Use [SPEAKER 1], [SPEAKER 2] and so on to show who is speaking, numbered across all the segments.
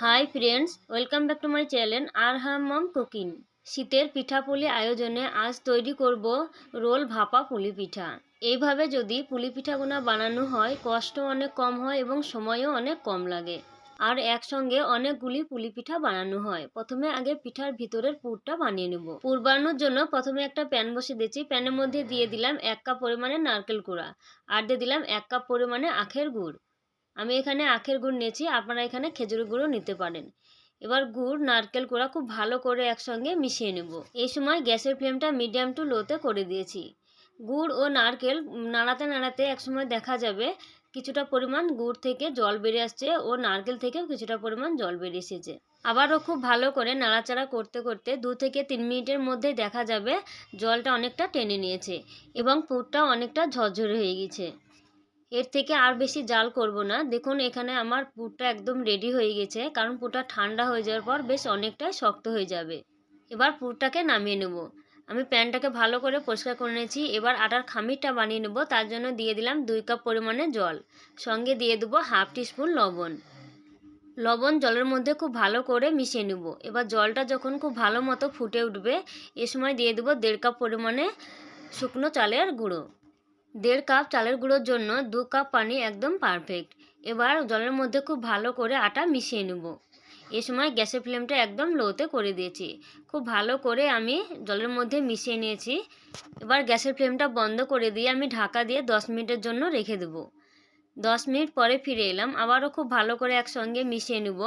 [SPEAKER 1] Hi friends welcome back to my channel আর হামাম cooking শীতের পিঠাপুলি আয়োজনে আজ তৈরি করব রোল ভাপা পুলি পিঠা। এইভাবে যদি পুলি পিঠাগুনা বানানো হয়, কষ্ট অনেক কম হয় এবং সময়ও অনেক কম লাগে। আর একসঙ্গে অনেকগুলি পুলি পিঠা বানানো হয়। প্রথমে আগে পিঠার ভিতরের পুরটা বানিয়ে নেব। পুর বানানোর জন্য প্রথমে একটা প্যান বসে দিয়েছি। প্যানের মধ্যে দিয়ে দিলাম এক কাপ পরিমাণে নারকেল কুড়া আর দিয়ে দিলাম এক কাপ পরিমাণে আখের গুড়। আমি এখানে আখের গুড় নিয়েছি, আপনারা এখানে খেজুরের গুঁড়ও নিতে পারেন। এবার গুড়, নারকেল কোড়া খুব ভালো করে একসঙ্গে মিশিয়ে নেব। এই সময় গ্যাসের ফ্লেমটা মিডিয়াম টু লোতে করে দিয়েছি। গুড় ও নারকেল নাড়াতে নাড়াতে একসময় দেখা যাবে কিছুটা পরিমাণ গুড় থেকে জল বেরিয়ে আসছে ও নারকেল থেকেও কিছুটা পরিমাণ জল বেরিয়ে এসেছে। আবারও খুব ভালো করে নাড়াচাড়া করতে করতে দু থেকে তিন মিনিটের মধ্যে দেখা যাবে জলটা অনেকটা টেনে নিয়েছে এবং পুরটা অনেকটা ঝরঝরে হয়ে গেছে। এর থেকে আর বেশি জাল করব না। দেখুন, এখানে আমার পুরটা একদম রেডি হয়ে গেছে, কারণ পুরটা ঠান্ডা হয়ে যাওয়ার পর বেশ অনেকটাই শক্ত হয়ে যাবে। এবার পুরটাকে নামিয়ে নেব। আমি প্যানটাকে ভালো করে পরিষ্কার করে নিয়েছি। এবার আটার খামিরটা বানিয়ে নেব। তার জন্য দিয়ে দিলাম দুই কাপ পরিমাণে জল। সঙ্গে দিয়ে দেবো হাফ টিস্পুন লবণ। লবণ জলের মধ্যে খুব ভালো করে মিশিয়ে নেব। এবার জলটা যখন খুব ভালো মতো ফুটে উঠবে, এ সময় দিয়ে দেবো দেড় কাপ পরিমাণে শুকনো চালের গুঁড়ো। দেড় কাপ চালের গুঁড়োর জন্য দু কাপ পানি একদম পারফেক্ট এবার জলের মধ্যে খুব ভালো করে আটা মিশিয়ে নেব। এ সময় গ্যাসের ফ্লেমটা একদম লোতে করে দিয়েছি। খুব ভালো করে আমি জলের মধ্যে মিশিয়ে নিয়েছি। এবার গ্যাসের ফ্লেমটা বন্ধ করে দিয়ে আমি ঢাকা দিয়ে দশ মিনিটের জন্য রেখে দেব। দশ মিনিট পরে ফিরে এলাম। আবারও খুব ভালো করে একসঙ্গে মিশিয়ে নেব।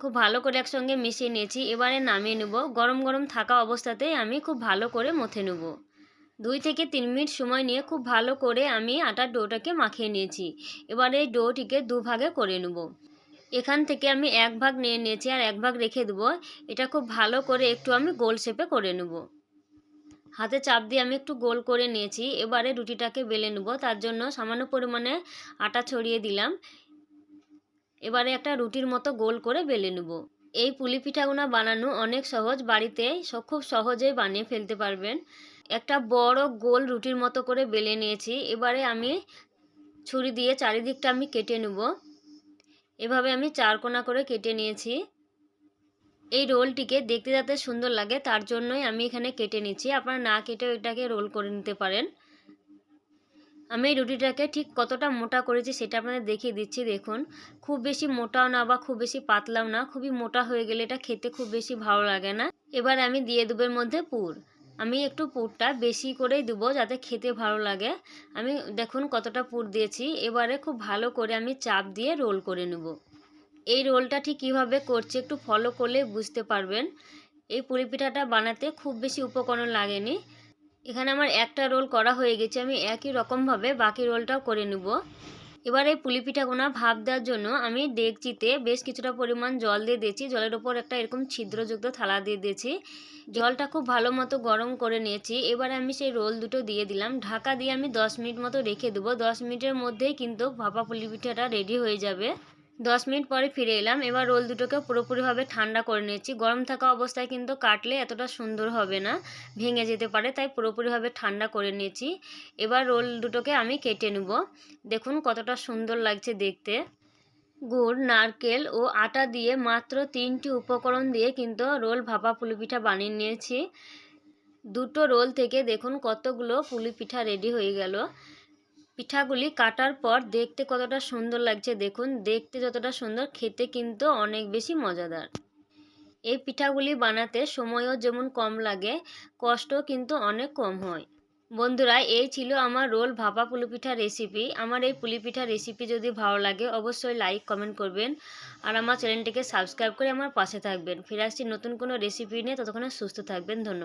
[SPEAKER 1] খুব ভালো করে একসঙ্গে মিশিয়ে নিয়েছি। এবারে নামিয়ে নেব। গরম গরম থাকা অবস্থাতেই আমি খুব ভালো করে মথে নেব। দুই থেকে তিন মিনিট সময় নিয়ে খুব ভালো করে আমি আটার ডোটাকে মাখিয়ে নিয়েছি। এবার এই ডোটিকে দুভাগে করে নেব। এখান থেকে আমি এক ভাগ নিয়ে নিয়েছি আর এক ভাগ রেখে দেবো। এটা খুব ভালো করে একটু আমি গোল শেপে করে নেব। হাতে চাপ দিয়ে আমি একটু গোল করে নিয়েছি। এবারে রুটিটাকে বেলে নেব। তার জন্য সামান্য পরিমাণে আটা ছড়িয়ে দিলাম। এবারে একটা রুটির মতো গোল করে বেলে নেব। এই পুলি পিঠাগুনা বানানো অনেক সহজ। বাড়িতে খুব সহজেই বানিয়ে ফেলতে পারবেন। একটা বড় গোল রুটির মতো করে বেলে নিয়েছি। এবারে আমি ছুরি দিয়ে চারিদিকটা আমি কেটে নেব। এভাবে আমি চার কোনা করে কেটে নিয়েছি। এই রোলটিকে দেখতে যাতে সুন্দর লাগে, তার জন্যই আমি এখানে কেটে নিচ্ছি। আপনারা না কেটে এটাকে রোল করে নিতে পারেন। আমি এই রুটিটাকে ঠিক কতটা মোটা করেছি সেটা আপনাদের দেখিয়ে দিচ্ছি, দেখুন। খুব বেশি মোটাও না বা খুব বেশি পাতলাও না, খুবই মোটা হয়ে গেলে এটা খেতে খুব বেশি ভালো লাগে না। এবার আমি দিয়ে দেবের মধ্যে পুর। আমি একটু পুরটা বেশি করেই দেবো যাতে খেতে ভালো লাগে। আমি দেখুন কতটা পুর দিয়েছি। এবারে খুব ভালো করে আমি চাপ দিয়ে রোল করে নেব। এই রোলটা ঠিক কীভাবে করছি একটু ফলো করলে বুঝতে পারবেন। এই পুরি পিঠাটা বানাতে খুব বেশি উপকরণ লাগেনি। এখানে আমার একটা রোল করা হয়ে গেছে। আমি একই রকমভাবে বাকি রোলটাও করে নেব। এবার এই পুলি পিঠাগুনা ভাব দেওয়ার জন্য আমি ডেকচিতে বেশ কিছুটা পরিমাণ জল দিয়ে দিয়েছি। জলের ওপর একটা এরকম ছিদ্রযুক্ত থালা দিয়ে দিয়েছি। জলটা খুব ভালো মতো গরম করে নিয়েছি। এবারে আমি সেই রোল দুটো দিয়ে দিলাম। ঢাকা দিয়ে আমি দশ মিনিট মতো রেখে দেবো। দশ মিনিটের মধ্যেই কিন্তু ভাপা পুলি পিঠাটা রেডি হয়ে যাবে। দশ মিনিট পরে ফিরে এলাম। এবার রোল দুটোকে পুরোপুরিভাবে ঠান্ডা করে নিয়েছি। গরম থাকা অবস্থায় কিন্তু কাটলে এতটা সুন্দর হবে না, ভেঙে যেতে পারে, তাই পুরোপুরিভাবে ঠান্ডা করে নিয়েছি। এবার রোল দুটোকে আমি কেটে নেব। দেখুন কতটা সুন্দর লাগছে দেখতে। গুড়, নারকেল ও আটা দিয়ে মাত্র তিনটি উপকরণ দিয়ে কিন্তু রোল ভাপা পুলি পিঠা বানিয়ে নিয়েছি। দুটো রোল থেকে দেখুন কতগুলো পুলি পিঠা রেডি হয়ে গেল। পিঠাগুলি কাটার পর দেখতে কতটা সুন্দর লাগছে দেখুন। দেখতে যতটা সুন্দর, খেতে কিন্তু অনেক বেশি মজাদার। এই পিঠাগুলি বানাতে সময়ও যেমন কম লাগে কষ্ট কিন্তু অনেক কম হয়। বন্ধুরা, এই ছিল আমার রোল ভাপা পুলিপিঠা রেসিপি আমার এই পুলিপিঠা রেসিপি যদি ভালো লাগে, অবশ্যই লাইক কমেন্ট করবেন। আর আমার চ্যানেলটিকে সাবস্ক্রাইব করে আমার পাশে থাকবেন। ফিরে আসছি নতুন কোনো রেসিপি নিয়ে, ততক্ষণে সুস্থ থাকবেন। ধন্যবাদ।